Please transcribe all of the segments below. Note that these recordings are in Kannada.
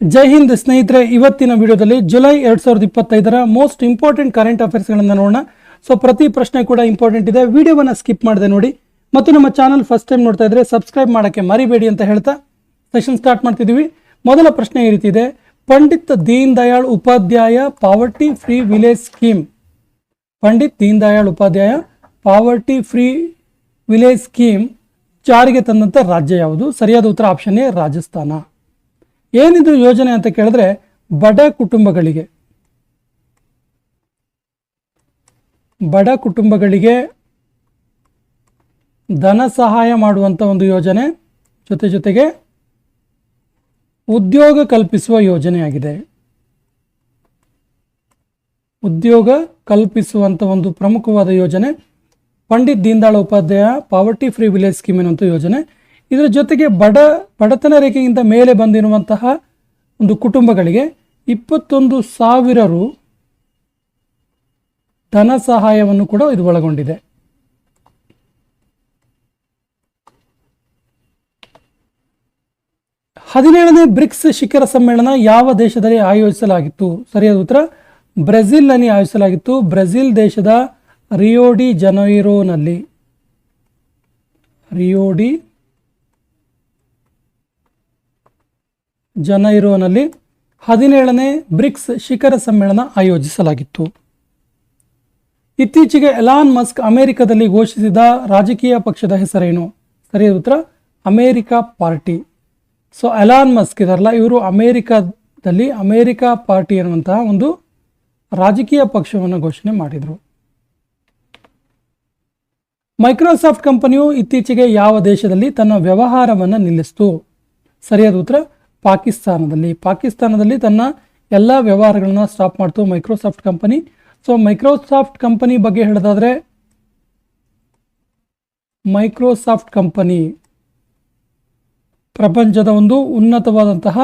ಜೈ ಹಿಂದ್ ಸ್ನೇಹಿತರೆ, ಇವತ್ತಿನ ವಿಡಿಯೋದಲ್ಲಿ ಜುಲೈ ಎರಡ್ ಸಾವಿರದ ಇಪ್ಪತ್ತೈದರ ಮೋಸ್ಟ್ ಇಂಪಾರ್ಟೆಂಟ್ ಕರೆಂಟ್ ಅಫೇರ್ಸ್ಗಳನ್ನು ನೋಡೋಣ. ಸೊ ಪ್ರತಿ ಪ್ರಶ್ನೆ ಕೂಡ ಇಂಪಾರ್ಟೆಂಟ್ ಇದೆ. ವಿಡಿಯೋವನ್ನು ಸ್ಕಿಪ್ ಮಾಡದೆ ನೋಡಿ. ಮತ್ತು ನಮ್ಮ ಚಾನಲ್ ಫಸ್ಟ್ ಟೈಮ್ ನೋಡ್ತಾ ಇದ್ರೆ ಸಬ್ಸ್ಕ್ರೈಬ್ ಮಾಡೋಕ್ಕೆ ಮರಿಬೇಡಿ ಅಂತ ಹೇಳ್ತಾ ಸೆಷನ್ ಸ್ಟಾರ್ಟ್ ಮಾಡ್ತಿದ್ದೀವಿ. ಮೊದಲ ಪ್ರಶ್ನೆ ಈ ರೀತಿ ಇದೆ. Pandit Deen Dayal Upadhyaya poverty free village scheme. Pandit Deen Dayal Upadhyaya poverty free village scheme ಜಾರಿಗೆ ತಂದಂಥ ರಾಜ್ಯ ಯಾವುದು? ಸರಿಯಾದ ಉತ್ತರ ಆಪ್ಷನ್ ಎ ರಾಜಸ್ಥಾನ. ಏನಿದು ಯೋಜನೆ ಅಂತ ಕೇಳಿದ್ರೆ ಬಡ ಕುಟುಂಬಗಳಿಗೆ. ಬಡ ಕುಟುಂಬಗಳಿಗೆ ಧನ ಸಹಾಯ ಮಾಡುವಂಥ ಒಂದು ಯೋಜನೆ ಜೊತೆ ಜೊತೆಗೆ ಉದ್ಯೋಗ ಕಲ್ಪಿಸುವ ಯೋಜನೆಯಾಗಿದೆ. ಉದ್ಯೋಗ ಕಲ್ಪಿಸುವಂಥ ಒಂದು ಪ್ರಮುಖವಾದ ಯೋಜನೆ Pandit Deendayal Upadhyaya poverty free village scheme ಎನ್ನುವಂಥ ಯೋಜನೆ. ಇದರ ಜೊತೆಗೆ ಬಡ, ಬಡತನ ರೇಖೆಗಿಂತ ಮೇಲೆ ಬಂದಿರುವಂತಹ ಒಂದು ಕುಟುಂಬಗಳಿಗೆ ಇಪ್ಪತ್ತೊಂದು ಸಾವಿರ ರು ಧನ ಸಹಾಯವನ್ನು ಕೂಡ ಇದು ಒಳಗೊಂಡಿದೆ. ಹದಿನೇಳನೇ ಬ್ರಿಕ್ಸ್ ಶಿಖರ ಸಮ್ಮೇಳನ ಯಾವ ದೇಶದಲ್ಲಿ ಆಯೋಜಿಸಲಾಗಿತ್ತು? ಸರಿಯಾದ ಉತ್ತರ, ಬ್ರೆಜಿಲ್ನಲ್ಲಿ ಆಯೋಜಿಸಲಾಗಿತ್ತು. ಬ್ರೆಜಿಲ್ ದೇಶದ ರಿಯೋಡಿ ಜನೈರೋನಲ್ಲಿ. ರಿಯೋಡಿ ಜನೈರೋನಲ್ಲಿ ಹದಿನೇಳನೇ ಬ್ರಿಕ್ಸ್ ಶಿಖರ ಸಮ್ಮೇಳನ ಆಯೋಜಿಸಲಾಗಿತ್ತು. ಇತ್ತೀಚೆಗೆ ಎಲಾನ್ ಮಸ್ಕ್ ಅಮೆರಿಕದಲ್ಲಿ ಘೋಷಿಸಿದ ರಾಜಕೀಯ ಪಕ್ಷದ ಹೆಸರೇನು? ಸರಿಯಾದ ಉತ್ತರ. America party. So, Elon Musk ಇದಾರಲ್ಲ, ಇವರು ಅಮೇರಿಕಾದಲ್ಲಿ ಅಮೇರಿಕಾ ಪಾರ್ಟಿ ಅನ್ನುವಂತಹ ಒಂದು ರಾಜಕೀಯ ಪಕ್ಷವನ್ನು ಘೋಷಣೆ ಮಾಡಿದರು. ಮೈಕ್ರೋಸಾಫ್ಟ್ ಕಂಪನಿಯು ಇತ್ತೀಚೆಗೆ ಯಾವ ದೇಶದಲ್ಲಿ ತನ್ನ ವ್ಯವಹಾರವನ್ನು ನಿಲ್ಲಿಸಿತು? ಸರಿಯಾದ ಉತ್ತರ. ಪಾಕಿಸ್ತಾನದಲ್ಲಿ. ಪಾಕಿಸ್ತಾನದಲ್ಲಿ ತನ್ನ ಎಲ್ಲ ವ್ಯವಹಾರಗಳನ್ನ ಸ್ಟಾಪ್ ಮಾಡ್ತು Microsoft company so Microsoft company ಬಗ್ಗೆ ಹೇಳೋದಾದ್ರೆ ಮೈಕ್ರೋಸಾಫ್ಟ್ ಕಂಪನಿ ಪ್ರಪಂಚದ ಒಂದು ಉನ್ನತವಾದಂತಹ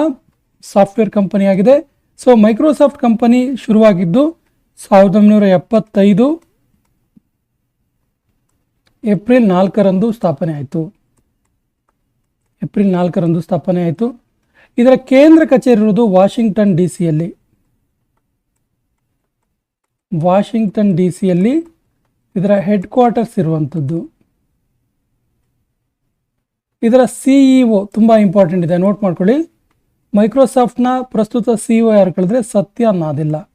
ಸಾಫ್ಟ್ವೇರ್ ಕಂಪನಿಯಾಗಿದೆ ಸೊ ಮೈಕ್ರೋಸಾಫ್ಟ್ ಕಂಪನಿ ಶುರುವಾಗಿದ್ದು ಸಾವಿರದ ಒಂಬೈನೂರ ಎಪ್ಪತ್ತೈದು ಏಪ್ರಿಲ್ ನಾಲ್ಕರಂದು ಸ್ಥಾಪನೆ ಆಯಿತು. ಏಪ್ರಿಲ್ ನಾಲ್ಕರಂದು ಸ್ಥಾಪನೆ ಆಯಿತು. ಇದರ ಕೇಂದ್ರ ಕಚೇರಿ ಇರುವುದು ವಾಷಿಂಗ್ಟನ್ ಡಿ ಸಿಯಲ್ಲಿ ವಾಷಿಂಗ್ಟನ್ ಡಿ ಸಿಯಲ್ಲಿ ಇದರ ಹೆಡ್ ಕ್ವಾರ್ಟರ್ಸ್ ಇರುವಂಥದ್ದು. ಇದರ ಸಿಇಒ ತುಂಬ ಇಂಪಾರ್ಟೆಂಟ್ ಇದೆ, ನೋಟ್ ಮಾಡ್ಕೊಳ್ಳಿ. ಮೈಕ್ರೋಸಾಫ್ಟ್ನ ಪ್ರಸ್ತುತ ಸಿಇಒ ಯಾರು ಕಳೆದ್ರೆ ಸತ್ಯ ನಾದಿಲ್ಲ.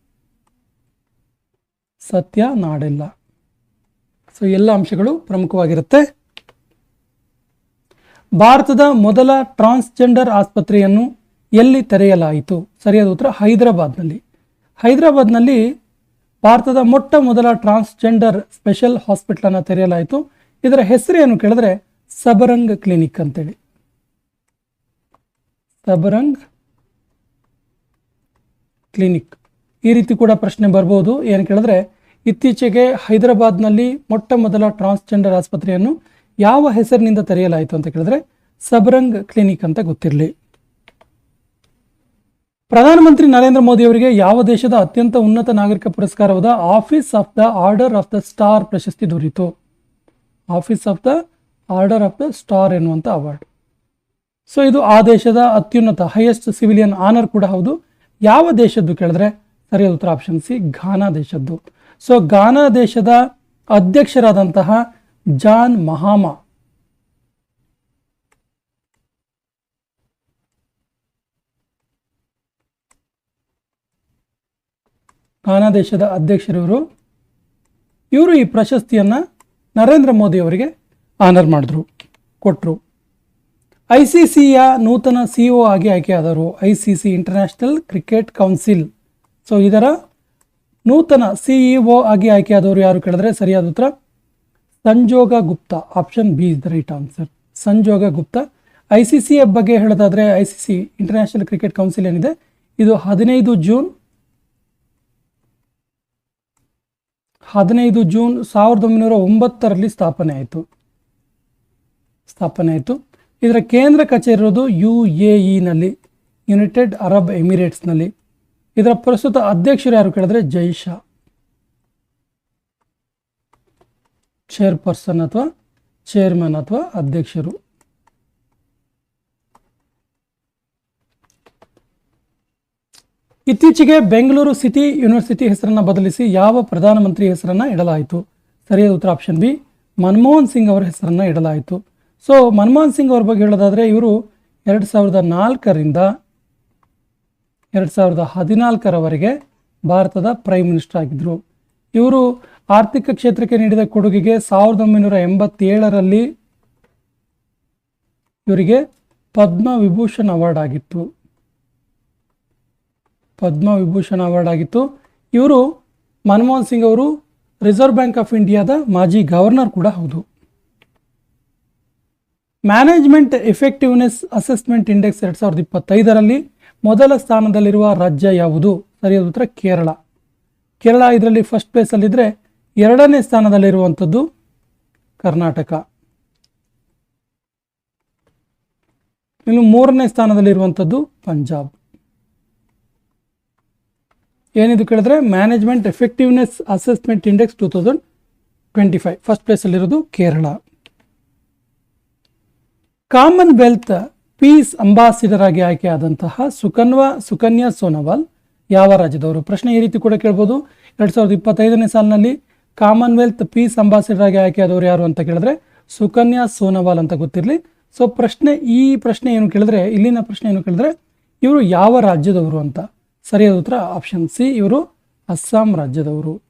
ಸತ್ಯ ನಾಡಿಲ್ಲ. ಸೊ, ಎಲ್ಲ ಅಂಶಗಳು ಪ್ರಮುಖವಾಗಿರುತ್ತೆ. ಭಾರತದ ಮೊದಲ ಟ್ರಾನ್ಸ್ಜೆಂಡರ್ ಆಸ್ಪತ್ರೆಯನ್ನು ಎಲ್ಲಿ ತೆರೆಯಲಾಯಿತು? ಸರಿಯಾದ ಉತ್ತರ, ಹೈದರಾಬಾದ್ನಲ್ಲಿ. ಹೈದರಾಬಾದ್ನಲ್ಲಿ ಭಾರತದ ಮೊಟ್ಟ ಮೊದಲ ಟ್ರಾನ್ಸ್ಜೆಂಡರ್ ಸ್ಪೆಷಲ್ ಹಾಸ್ಪಿಟಲನ್ನು ತೆರೆಯಲಾಯಿತು. ಇದರ ಹೆಸರೇನು ಕೇಳಿದ್ರೆ ಸಬರಂಗ್ ಕ್ಲಿನಿಕ್ ಅಂತೇಳಿ. ಸಬರಂಗ್ ಕ್ಲಿನಿಕ್. ಈ ರೀತಿ ಕೂಡ ಪ್ರಶ್ನೆ ಬರ್ಬೋದು. ಏನು ಕೇಳಿದ್ರೆ, ಇತ್ತೀಚೆಗೆ ಹೈದರಾಬಾದ್ನಲ್ಲಿ ಮೊಟ್ಟ ಮೊದಲ ಟ್ರಾನ್ಸ್ಜೆಂಡರ್ ಆಸ್ಪತ್ರೆಯನ್ನು ಯಾವ ಹೆಸರಿನಿಂದ ತೆರೆಯಲಾಯಿತು ಅಂತ ಕೇಳಿದ್ರೆ ಸಬರಂಗ್ ಕ್ಲಿನಿಕ್ ಅಂತ ಗೊತ್ತಿರಲಿ. ಪ್ರಧಾನಮಂತ್ರಿ ನರೇಂದ್ರ ಮೋದಿ ಅವರಿಗೆ ಯಾವ ದೇಶದ ಅತ್ಯಂತ ಉನ್ನತ ನಾಗರಿಕ ಪುರಸ್ಕಾರವಾದ office of the order of the star ಪ್ರಶಸ್ತಿ ದೊರೆಯಿತು office of the order of the star ಎನ್ನುವಂಥ ಅವಾರ್ಡ್. ಸೊ ಇದು ಆ ದೇಶದ ಅತ್ಯುನ್ನತ ಹೈಯೆಸ್ಟ್ ಸಿವಿಲಿಯನ್ ಆನರ್ ಕೂಡ ಹೌದು. ಯಾವ ದೇಶದ್ದು ಕೇಳಿದ್ರೆ ಸರಿಯಾದ ಉತ್ತರ ಆಪ್ಷನ್ ಸಿ ಘಾನಾ ದೇಶದ್ದು. ಸೊ ಘಾನಾ ದೇಶದ ಅಧ್ಯಕ್ಷರಾದಂತಹ ಜಾನ್ ಮಹಾಮ. ಘಾನಾ ದೇಶದ ಅಧ್ಯಕ್ಷರವರು, ಇವರು ಈ ಪ್ರಶಸ್ತಿಯನ್ನು ನರೇಂದ್ರ ಮೋದಿ ಅವರಿಗೆ ಆನರ್ ಮಾಡಿದ್ರು ಕೊಟ್ಟರು ಐ ಸಿ ಸಿಯ ನೂತನ ಸಿ ಒ ಆಗಿ ಆಯ್ಕೆಯಾದರು I C C international cricket council. So ಇದರ ನೂತನ ಸಿಇಒ ಆಗಿ ಆಯ್ಕೆಯಾದವರು ಯಾರು ಕೇಳಿದ್ರೆ, ಸರಿಯಾದ ಉತ್ತರ Sanjog Gupta option B is the right answer Sanjog Gupta I C C ಬಗ್ಗೆ ಹೇಳೋದಾದ್ರೆ I C C international cricket council ಏನಿದೆ? ಇದು ಹದಿನೈದು ಜೂನ್ ಹದಿನೈದು ಜೂನ್ ಸಾವಿರದ ಒಂಬೈನೂರ ಒಂಬತ್ತರಲ್ಲಿ ಸ್ಥಾಪನೆ ಆಯಿತು. ಸ್ಥಾಪನೆ ಆಯಿತು. ಇದರ ಕೇಂದ್ರ ಕಚೇರಿ ಇರೋದು ಯು ಎ ಇನಲ್ಲಿ ಯುನೈಟೆಡ್ ಅರಬ್ ಎಮಿರೇಟ್ಸ್ನಲ್ಲಿ ಇದರ ಪ್ರಸ್ತುತ ಅಧ್ಯಕ್ಷರು ಯಾರು ಕೇಳಿದ್ರೆ ಜೈಶಾ ಚೇರ್ಪರ್ಸನ್ ಅಥವಾ ಚೇರ್ಮನ್ ಅಥವಾ ಅಧ್ಯಕ್ಷರು. ಇತ್ತೀಚೆಗೆ ಬೆಂಗಳೂರು ಸಿಟಿ ಯೂನಿವರ್ಸಿಟಿ ಹೆಸರನ್ನು ಬದಲಿಸಿ ಯಾವ ಪ್ರಧಾನಮಂತ್ರಿ ಹೆಸರನ್ನು ಇಡಲಾಯಿತು? ಸರಿಯಾದ ಉತ್ತರ ಆಪ್ಷನ್ ಬಿ, ಮನಮೋಹನ್ ಸಿಂಗ್ ಅವರ ಹೆಸರನ್ನು ಇಡಲಾಯಿತು. ಸೊ ಮನಮೋಹನ್ ಸಿಂಗ್ ಅವ್ರ ಬಗ್ಗೆ ಹೇಳೋದಾದರೆ ಇವರು ಎರಡು ಸಾವಿರದ ನಾಲ್ಕರಿಂದ ಎರಡು ಸಾವಿರದ ಹದಿನಾಲ್ಕರವರೆಗೆ ಭಾರತದ ಪ್ರೈಮ್ ಮಿನಿಸ್ಟರ್ ಆಗಿದ್ದರು ಇವರು ಆರ್ಥಿಕ ಕ್ಷೇತ್ರಕ್ಕೆ ನೀಡಿದ ಕೊಡುಗೆಗೆ ಸಾವಿರದ ಒಂಬೈನೂರ ಎಂಬತ್ತೇಳರಲ್ಲಿ ಇವರಿಗೆ ಪದ್ಮ ವಿಭೂಷಣ್ ಅವಾರ್ಡ್ ಆಗಿತ್ತು. ಪದ್ಮ ವಿಭೂಷಣ್ ಅವಾರ್ಡ್ ಆಗಿತ್ತು. ಇವರು ಮನಮೋಹನ್ ಸಿಂಗ್ ಅವರು ರಿಸರ್ವ್ ಬ್ಯಾಂಕ್ ಆಫ್ ಇಂಡಿಯಾದ ಮಾಜಿ ಗವರ್ನರ್ ಕೂಡ ಹೌದು. ಮ್ಯಾನೇಜ್ಮೆಂಟ್ ಎಫೆಕ್ಟಿವ್ನೆಸ್ ಅಸೆಸ್ಮೆಂಟ್ ಇಂಡೆಕ್ಸ್ ಎರಡು ಸಾವಿರದ ಇಪ್ಪತ್ತೈದರಲ್ಲಿ ಮೊದಲ ಸ್ಥಾನದಲ್ಲಿರುವ ರಾಜ್ಯ ಯಾವುದು? ಸರಿಯಾದ ಉತ್ತರ ಕೇರಳ. ಕೇರಳ ಇದರಲ್ಲಿ ಫಸ್ಟ್ ಪ್ಲೇಸಲ್ಲಿದ್ದರೆ ಎರಡನೇ ಸ್ಥಾನದಲ್ಲಿರುವಂಥದ್ದು ಕರ್ನಾಟಕ. ಇನ್ನು ಮೂರನೇ ಸ್ಥಾನದಲ್ಲಿರುವಂಥದ್ದು ಪಂಜಾಬ್. ಏನಿದು ಕೇಳಿದ್ರೆ management effectiveness assessment index two thousand twenty five first ಪ್ಲೇಸಲ್ಲಿರೋದು Kerala. Commonwealth peace ambassador ಆಗಿ ಆಯ್ಕೆಯಾದಂತಹ ಸುಕನ್ವಾ, ಸುಕನ್ಯಾ ಸೋನವಾಲ್ ಯಾವ ರಾಜ್ಯದವರು? ಪ್ರಶ್ನೆ ಈ ರೀತಿ ಕೂಡ ಕೇಳ್ಬೋದು. ಎರಡು ಸಾವಿರದ ಇಪ್ಪತ್ತೈದನೇ ಸಾಲಿನಲ್ಲಿ ಕಾಮನ್ವೆಲ್ತ್ ಪೀಸ್ ಅಂಬಾಸಿಡರ್ ಆಗಿ ಆಯ್ಕೆಯಾದವರು ಯಾರು ಅಂತ ಕೇಳಿದ್ರೆ ಸುಕನ್ಯಾ ಸೋನವಾಲ್ ಅಂತ ಗೊತ್ತಿರಲಿ. ಸೊ ಪ್ರಶ್ನೆ, ಈ ಪ್ರಶ್ನೆ ಏನು ಕೇಳಿದ್ರೆ, ಇಲ್ಲಿನ ಪ್ರಶ್ನೆ ಏನು ಕೇಳಿದ್ರೆ, ಇವರು ಯಾವ ರಾಜ್ಯದವರು ಅಂತ. ಸರಿಯಾದ ಉತ್ತರ ಆಪ್ಷನ್ ಸಿ, ಇವರು ಅಸ್ಸಾಂ ರಾಜ್ಯದವರು.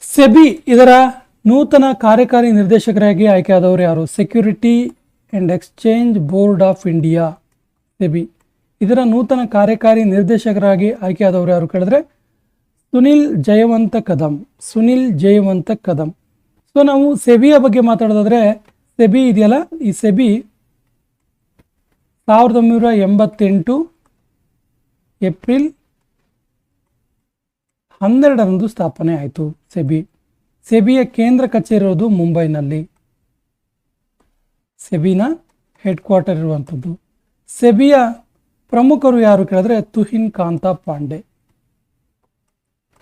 ಸೆಬಿ ಇದರ ನೂತನ ಕಾರ್ಯಕಾರಿ ನಿರ್ದೇಶಕರಾಗಿ ಆಯ್ಕೆಯಾದವರು ಯಾರು? Security and exchange board of India SEBI. ಇದರ ನೂತನ ಕಾರ್ಯಕಾರಿ ನಿರ್ದೇಶಕರಾಗಿ ಆಯ್ಕೆಯಾದವರು ಯಾರು ಕೇಳಿದ್ರೆ ಸುನಿಲ್ ಜಯವಂತ ಕದಂ, ಸುನಿಲ್ ಜಯವಂತ ಕದಂ. ಸೊ ನಾವು ಸೆಬಿಯ ಬಗ್ಗೆ ಮಾತಾಡೋದಾದ್ರೆ, ಸೆಬಿ ಇದೆಯಲ್ಲ, ಈ ಸೆಬಿ ಸಾವಿರದ ಒಂಬೈನೂರ ಎಂಬತ್ತೆಂಟು ಏಪ್ರಿಲ್ ಹನ್ನೆರಡರಂದು ಸ್ಥಾಪನೆ ಆಯಿತು ಸೆಬಿ. ಸೆಬಿಯ ಕೇಂದ್ರ ಕಚೇರಿ ಇರೋದು ಮುಂಬೈನಲ್ಲಿ. ಸೆಬಿನ ಹೆಡ್ ಕ್ವಾರ್ಟರ್ ಇರುವಂಥದ್ದು. ಸೆಬಿಯ ಪ್ರಮುಖರು ಯಾರು ಕೇಳಿದ್ರೆ ತುಹಿನ್ ಕಾಂತ ಪಾಂಡೆ.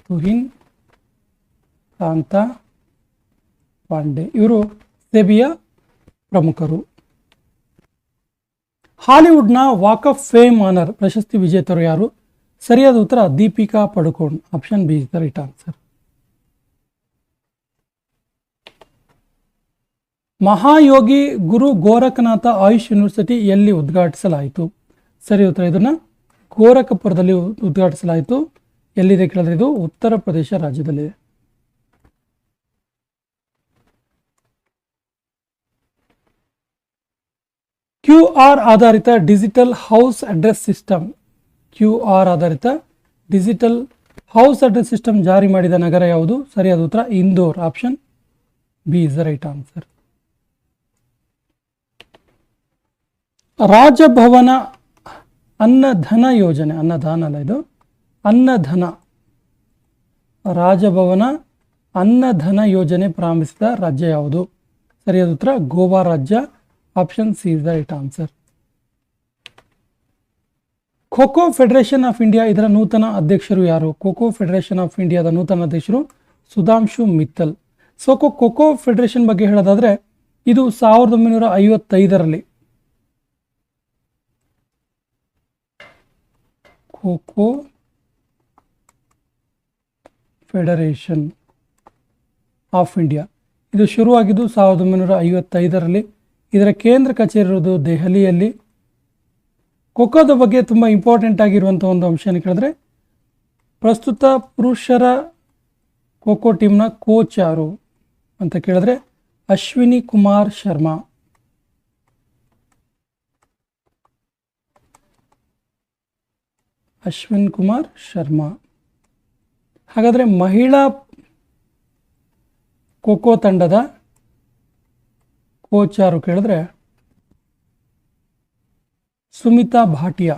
ತುಹಿನ್ ಕಾಂತ ಪಾಂಡೆ. ಇವರು ಸೆಬಿಯ ಪ್ರಮುಖರು. ಹಾಲಿವುಡ್ನ ವಾಕ್ ಆಫ್ ಫೇಮ್ ಆನರ್ ಪ್ರಶಸ್ತಿ ವಿಜೇತರು ಯಾರು? ಸರಿಯಾದ ಉತ್ತರ Deepika Padukone. Option B is the right answer. Mahayogi Guru Gorakhnath Ayush university ಎಲ್ಲಿ ಉದ್ಘಾಟಿಸಲಾಯಿತು? ಸರಿ, ಉತ್ತರ ಇದನ್ನು ಗೋರಖಪುರದಲ್ಲಿ ಉದ್ಘಾಟಿಸಲಾಯಿತು. ಎಲ್ಲಿದೆ ಕೇಳಿದ್ರೆ ಇದು ಉತ್ತರ ಪ್ರದೇಶ ರಾಜ್ಯದಲ್ಲಿದೆ ಕ್ಯೂ ಆರ್ ಆಧಾರಿತ digital house address system. Q R ಆಧಾರಿತ ಡಿಜಿಟಲ್ ಹೌಸ್ ಅಡ್ರೆಸ್ ಸಿಸ್ಟಮ್ ಜಾರಿ ಮಾಡಿದ ನಗರ ಯಾವುದು? ಸರಿಯಾದ ಉತ್ತರ Indore. Option B is the right answer. ರಾಜಭವನ ಅನ್ನಧನ ಯೋಜನೆ, ಅನ್ನದಾನ ಅಲ್ಲ ಇದು? ಅನ್ನಧನ. ರಾಜಭವನ ಅನ್ನಧನ ಯೋಜನೆ ಪ್ರಾರಂಭಿಸಿದ ರಾಜ್ಯ ಯಾವುದು? ಸರಿಯಾದ ಉತ್ತರ, ಗೋವಾ ರಾಜ್ಯ. Option C is the right answer Kho Kho Federation of India ಇದರ ನೂತನ ಅಧ್ಯಕ್ಷರು ಯಾರು? ಖೋಖೋ ಫೆಡರೇಷನ್ ಆಫ್ ಇಂಡಿಯಾದ ನೂತನ ಅಧ್ಯಕ್ಷರು ಸುಧಾಂಶು ಮಿತ್ತಲ್. ಸೊ ಖೋಖೋ ಫೆಡರೇಷನ್ ಬಗ್ಗೆ ಹೇಳೋದಾದರೆ ಇದು ಸಾವಿರದ ಒಂಬೈನೂರ ಐವತ್ತೈದರಲ್ಲಿ ಖೋಖೋ ಫೆಡರೇಷನ್ ಆಫ್ ಇಂಡಿಯಾ ಇದು ಶುರುವಾಗಿದ್ದು ಸಾವಿರದ ಒಂಬೈನೂರ ಐವತ್ತೈದರಲ್ಲಿ. ಇದರ ಕೇಂದ್ರ ಕಚೇರಿ ಇರೋದು ದೆಹಲಿಯಲ್ಲಿ. ಖೋಖೋದ ಬಗ್ಗೆ ತುಂಬ ಇಂಪಾರ್ಟೆಂಟ್ ಆಗಿರುವಂಥ ಒಂದು ಅಂಶ ಏನು ಕೇಳಿದ್ರೆ, ಪ್ರಸ್ತುತ ಪುರುಷರ ಖೋಖೋ ಟೀಮ್ನ ಕೋಚ್ ಯಾರು ಅಂತ ಕೇಳಿದ್ರೆ, ಅಶ್ವಿನಿ ಕುಮಾರ್ ಶರ್ಮಾ. ಅಶ್ವಿನ್ ಕುಮಾರ್ ಶರ್ಮಾ. ಹಾಗಾದರೆ ಮಹಿಳಾ ಖೋಖೋ ತಂಡದ ಕೋಚ್ ಕೇಳಿದ್ರೆ Sumita Bhatia.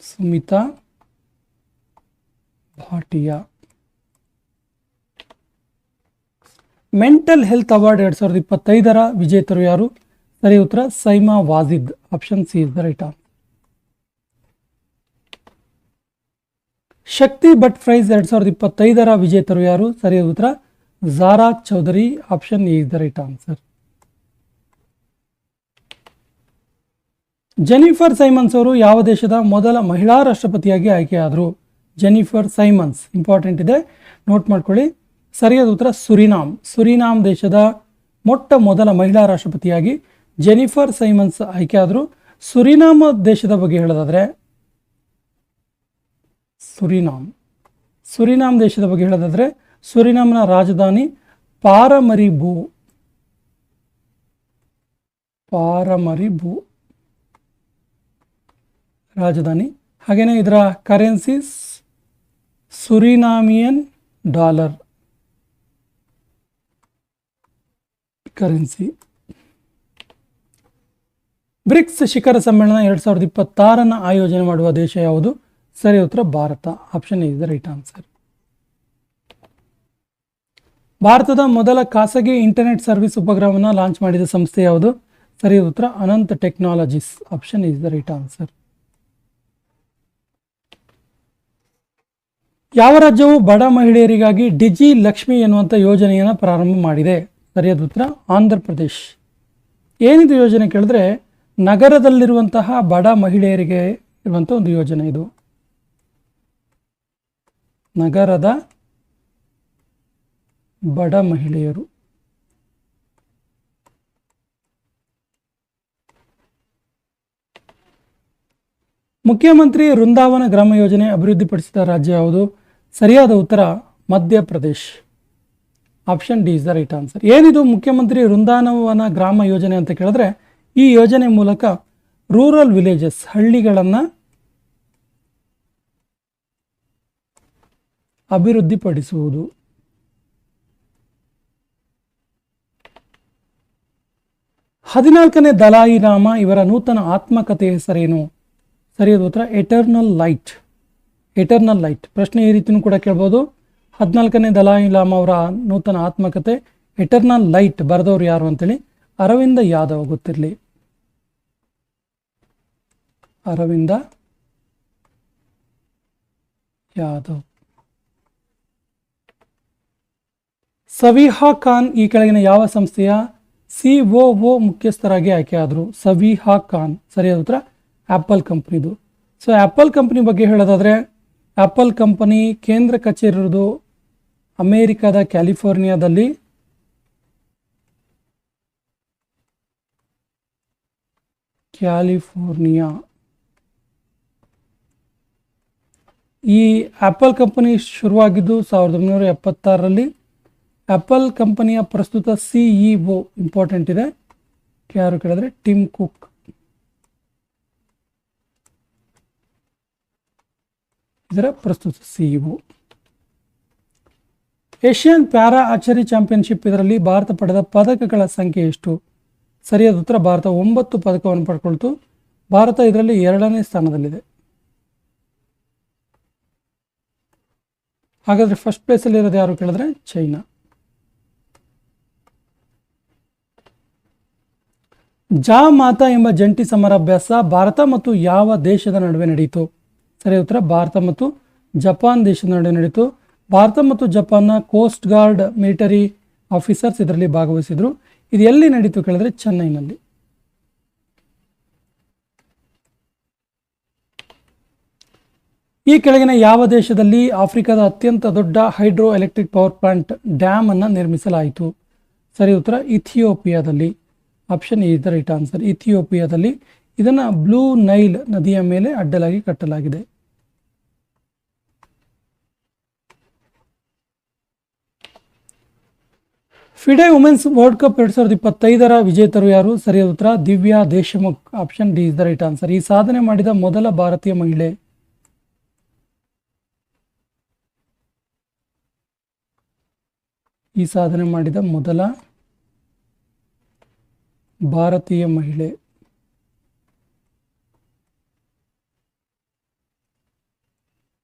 Sumita Bhatia. Mental health award ಎರಡು ಸಾವಿರದ ಇಪ್ಪತ್ತೈದರ ವಿಜೇತರು ಯಾರು? ಸರಿ, ಉತ್ತರ Saima Wajid option C is the right answer Shakti Bhatt prize ಎರಡು ಸಾವಿರದ ಇಪ್ಪತ್ತೈದರ ವಿಜೇತರು ಯಾರು? ಸರಿಯಾದ ಉತ್ತರ, Zara Chowdhary, option is the right answer. Jennifer Simons ಅವರು ಯಾವ ದೇಶದ ಮೊದಲ ಮಹಿಳಾ ರಾಷ್ಟ್ರಪತಿಯಾಗಿ ಆಯ್ಕೆಯಾದರು? ಜೆನಿಫರ್ ಸೈಮನ್ಸ್ ಇಂಪಾರ್ಟೆಂಟ್ ಇದೆ. ನೋಟ್ ಮಾಡ್ಕೊಳ್ಳಿ. ಸರಿಯಾದ ಉತ್ತರ, ಸುರಿನಾಮ್. ಸುರಿನಾಮ್ ದೇಶದ ಮೊಟ್ಟ ಮೊದಲ ಮಹಿಳಾ ರಾಷ್ಟ್ರಪತಿಯಾಗಿ ಜೆನಿಫರ್ ಸೈಮನ್ಸ್ ಆಯ್ಕೆಯಾದರು. ಸುರಿನಾಮ್ ದೇಶದ ಬಗ್ಗೆ ಹೇಳೋದಾದ್ರೆ ಸುರಿನಾಮ್. ಸುರಿನಾಮ್ ದೇಶದ ಬಗ್ಗೆ ಹೇಳೋದಾದರೆ ಸುರಿನಾಮ್ನ ರಾಜಧಾನಿ ಪಾರಮರಿಬು. ಪಾರಮರಿಬು. ರಾಜಧಾನಿ. ಹಾಗೆಯೇ ಇದರ currency Surinamese dollar. Currency. BRICS ಶಿಖರ ಸಮ್ಮೇಳನ ಎರಡು ಸಾವಿರದ ಇಪ್ಪತ್ತಾರನ್ನು ಆಯೋಜನೆ ಮಾಡುವ ದೇಶ ಯಾವುದು? ಸರಿ, ಉತ್ತರ Bharat. Option is the right answer ಭಾರತದ ಮೊದಲ ಖಾಸಗಿ ಇಂಟರ್ನೆಟ್ ಸರ್ವಿಸ್ ಉಪಗ್ರಹವನ್ನು ಲಾಂಚ್ ಮಾಡಿದ ಸಂಸ್ಥೆ ಯಾವುದು? ಸರಿ, ಉತ್ತರ, Ananth Technologies option is the right answer ಯಾವ ರಾಜ್ಯವು ಬಡ ಮಹಿಳೆಯರಿಗಾಗಿ ಡಿಜಿ ಲಕ್ಷ್ಮಿ ಎನ್ನುವಂಥ ಯೋಜನೆಯನ್ನು ಪ್ರಾರಂಭ ಮಾಡಿದೆ? ಸರಿಯಾದ ಉತ್ತರ, ಆಂಧ್ರ ಪ್ರದೇಶ್. ಏನಿದು ಯೋಜನೆ ಕೇಳಿದ್ರೆ, ನಗರದಲ್ಲಿರುವಂತಹ ಬಡ ಮಹಿಳೆಯರಿಗೆ ಇರುವಂಥ ಒಂದು ಯೋಜನೆ ಇದು. ನಗರದ ಬಡ ಮಹಿಳೆಯರು. ಮುಖ್ಯಮಂತ್ರಿ ವೃಂದಾವನ ಗ್ರಾಮ ಯೋಜನೆ ಅಭಿವೃದ್ಧಿಪಡಿಸಿದ ರಾಜ್ಯ ಯಾವುದು? ಸರಿಯಾದ ಉತ್ತರ, Madhya Pradesh. Option D is the right answer. ಏನಿದು ಮುಖ್ಯಮಂತ್ರಿ ವೃಂದಾವನ ಗ್ರಾಮ ಯೋಜನೆ ಅಂತ ಕೇಳಿದ್ರೆ, ಈ ಯೋಜನೆ ಮೂಲಕ ರೂರಲ್ ವಿಲೇಜಸ್, ಹಳ್ಳಿಗಳನ್ನು ಅಭಿವೃದ್ಧಿಪಡಿಸುವುದು. ಹದಿನಾಲ್ಕನೇ ದಲಾಯಿ ರಾಮ ಇವರ ನೂತನ ಆತ್ಮಕಥೆ ಹೆಸರೇನು? ಸರಿಯಾದ ಉತ್ತರ ಎಟರ್ನಲ್ ಲೈಟ್ ಎಟರ್ನಲ್ ಲೈಟ್ ಪ್ರಶ್ನೆ ಈ ರೀತಿಯೂ ಕೂಡ ಕೇಳ್ಬೋದು. ಹದಿನಾಲ್ಕನೇ ದಲಾಯಿ ಲಾಮ ಅವರ ನೂತನ ಆತ್ಮಕಥೆ ಎಟರ್ನಲ್ ಲೈಟ್ ಬರೆದವರು ಯಾರು ಅಂತೇಳಿ? ಅರವಿಂದ ಯಾದವ್ ಗೊತ್ತಿರಲಿ. ಅರವಿಂದ ಯಾದವ್. ಸವಿಹಾ ಖಾನ್ ಈ ಕೆಳಗಿನ ಯಾವ ಸಂಸ್ಥೆಯ ಸಿ ಒ ಒ ಮುಖ್ಯಸ್ಥರಾಗಿ ಆಯ್ಕೆಯಾದರು? ಸವಿಹಾ ಖಾನ್. ಸರಿಯಾದ ಉತ್ತರ ಆ್ಯಪಲ್ ಕಂಪ್ನಿದು. ಸೊ ಆ್ಯಪಲ್ ಕಂಪ್ನಿ ಬಗ್ಗೆ ಹೇಳೋದಾದರೆ ಆ್ಯಪಲ್ ಕಂಪನಿ ಕೇಂದ್ರ ಕಚೇರಿ ಇರೋದು ಅಮೇರಿಕಾದ ಕ್ಯಾಲಿಫೋರ್ನಿಯಾದಲ್ಲಿ. ಕ್ಯಾಲಿಫೋರ್ನಿಯಾ. ಈ ಆ್ಯಪಲ್ ಕಂಪನಿ ಶುರುವಾಗಿದ್ದು ಸಾವಿರದ ಒಂಬೈನೂರ ಎಪ್ಪತ್ತಾರರಲ್ಲಿ. ಆ್ಯಪಲ್ ಕಂಪನಿಯ ಪ್ರಸ್ತುತ ಸಿಇಒ ಇಂಪಾರ್ಟೆಂಟ್ ಇದೆ. ಯಾರು ಕೇಳಿದ್ರೆ? ಟಿಮ್ ಕುಕ್ ಇದರ ಪ್ರಸ್ತುತ CEO Asian para archery championship ಇದರಲ್ಲಿ ಭಾರತ ಪಡೆದ ಪದಕಗಳ ಸಂಖ್ಯೆ ಎಷ್ಟು? ಸರಿಯಾದ ಉತ್ತರ, ಭಾರತ ಒಂಬತ್ತು ಪದಕವನ್ನು ಪಡ್ಕೊಳ್ತು. ಭಾರತ ಇದರಲ್ಲಿ ಎರಡನೇ ಸ್ಥಾನದಲ್ಲಿದೆ. ಹಾಗಾದ್ರೆ ಫಸ್ಟ್ ಪ್ಲೇಸಲ್ಲಿ ಇರೋದು ಯಾರು ಕೇಳಿದ್ರೆ? ಚೈನಾ. ಜಾ ಮಾತಾ ಎಂಬ ಜಂಟಿ ಸಮರಾಭ್ಯಾಸ ಭಾರತ ಮತ್ತು ಯಾವ ದೇಶದ ನಡುವೆ ನಡೆಯಿತು? ಸರಿ ಉತ್ತರ, ಭಾರತ ಮತ್ತು ಜಪಾನ್ ದೇಶದ ನಡುವೆ ನಡೆಯಿತು. ಭಾರತ ಮತ್ತು ಜಪಾನ್ನ ಕೋಸ್ಟ್ ಗಾರ್ಡ್ ಮಿಲಿಟರಿ ಆಫೀಸರ್ಸ್ ಇದರಲ್ಲಿ ಭಾಗವಹಿಸಿದ್ರು. ಇದು ಎಲ್ಲಿ ನಡೀತು ಕೇಳಿದ್ರೆ ಚೆನ್ನೈನಲ್ಲಿ. ಈ ಕೆಳಗಿನ ಯಾವ ದೇಶದಲ್ಲಿ ಆಫ್ರಿಕಾದ ಅತ್ಯಂತ ದೊಡ್ಡ hydro electric power plant dam ಅನ್ನು ನಿರ್ಮಿಸಲಾಯಿತು? ಸರಿ ಉತ್ತರ, ಇಥಿಯೋಪಿಯಾದಲ್ಲಿ. Option is the right answer ಇಥಿಯೋಪಿಯಾದಲ್ಲಿ ಇದನ್ನು ಬ್ಲೂ ನೈಲ್ ನದಿಯ ಮೇಲೆ ಅಡ್ಡಲಾಗಿ ಕಟ್ಟಲಾಗಿದೆ. ಫಿಡೆ ವುಮೆನ್ಸ್ ವರ್ಲ್ಡ್ ಕಪ್ ಎರಡ್ ಸಾವಿರದ ಇಪ್ಪತ್ತೈದರ ವಿಜೇತರು ಯಾರು? ಸರಿಯಾದ ಉತ್ತರ, Divya Deshmukh. Option D is the right answer ಈ ಸಾಧನೆ ಮಾಡಿದ ಮೊದಲ ಭಾರತೀಯ ಮಹಿಳೆ. ಈ ಸಾಧನೆ ಮಾಡಿದ ಮೊದಲ ಭಾರತೀಯ ಮಹಿಳೆ.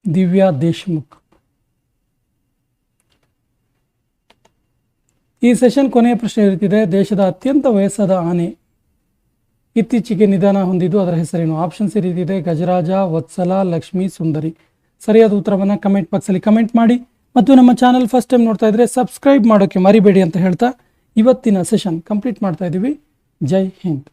ದಿವ್ಯಾ ದೇಶ್ಮುಖ್. ಈ ಸೆಷನ್ ಕೊನೆಯ ಪ್ರಶ್ನೆ ಇರುತ್ತಿದೆ. ದೇಶದ ಅತ್ಯಂತ ವಯಸ್ಸಾದ ಆನೆ ಇತ್ತೀಚೆಗೆ ನಿಧನ ಹೊಂದಿದ್ದು ಅದರ ಹೆಸರೇನು? ಆಪ್ಷನ್ಸ್ ಇದೆ ಗಜರಾಜ, ವತ್ಸಲ, ಲಕ್ಷ್ಮಿ, ಸುಂದರಿ. ಸರಿಯಾದ ಉತ್ತರವನ್ನು ಕಮೆಂಟ್ ಬಾಕ್ಸಲ್ಲಿ ಕಮೆಂಟ್ ಮಾಡಿ. ಮತ್ತು ನಮ್ಮ ಚಾನಲ್ ಫಸ್ಟ್ ಟೈಮ್ ನೋಡ್ತಾ ಇದ್ರೆ ಸಬ್ಸ್ಕ್ರೈಬ್ ಮಾಡೋಕ್ಕೆ ಮರಿಬೇಡಿ ಅಂತ ಹೇಳ್ತಾ ಇವತ್ತಿನ ಸೆಷನ್ ಕಂಪ್ಲೀಟ್ ಮಾಡ್ತಾ ಇದ್ದೀವಿ. ಜೈ ಹಿಂದ್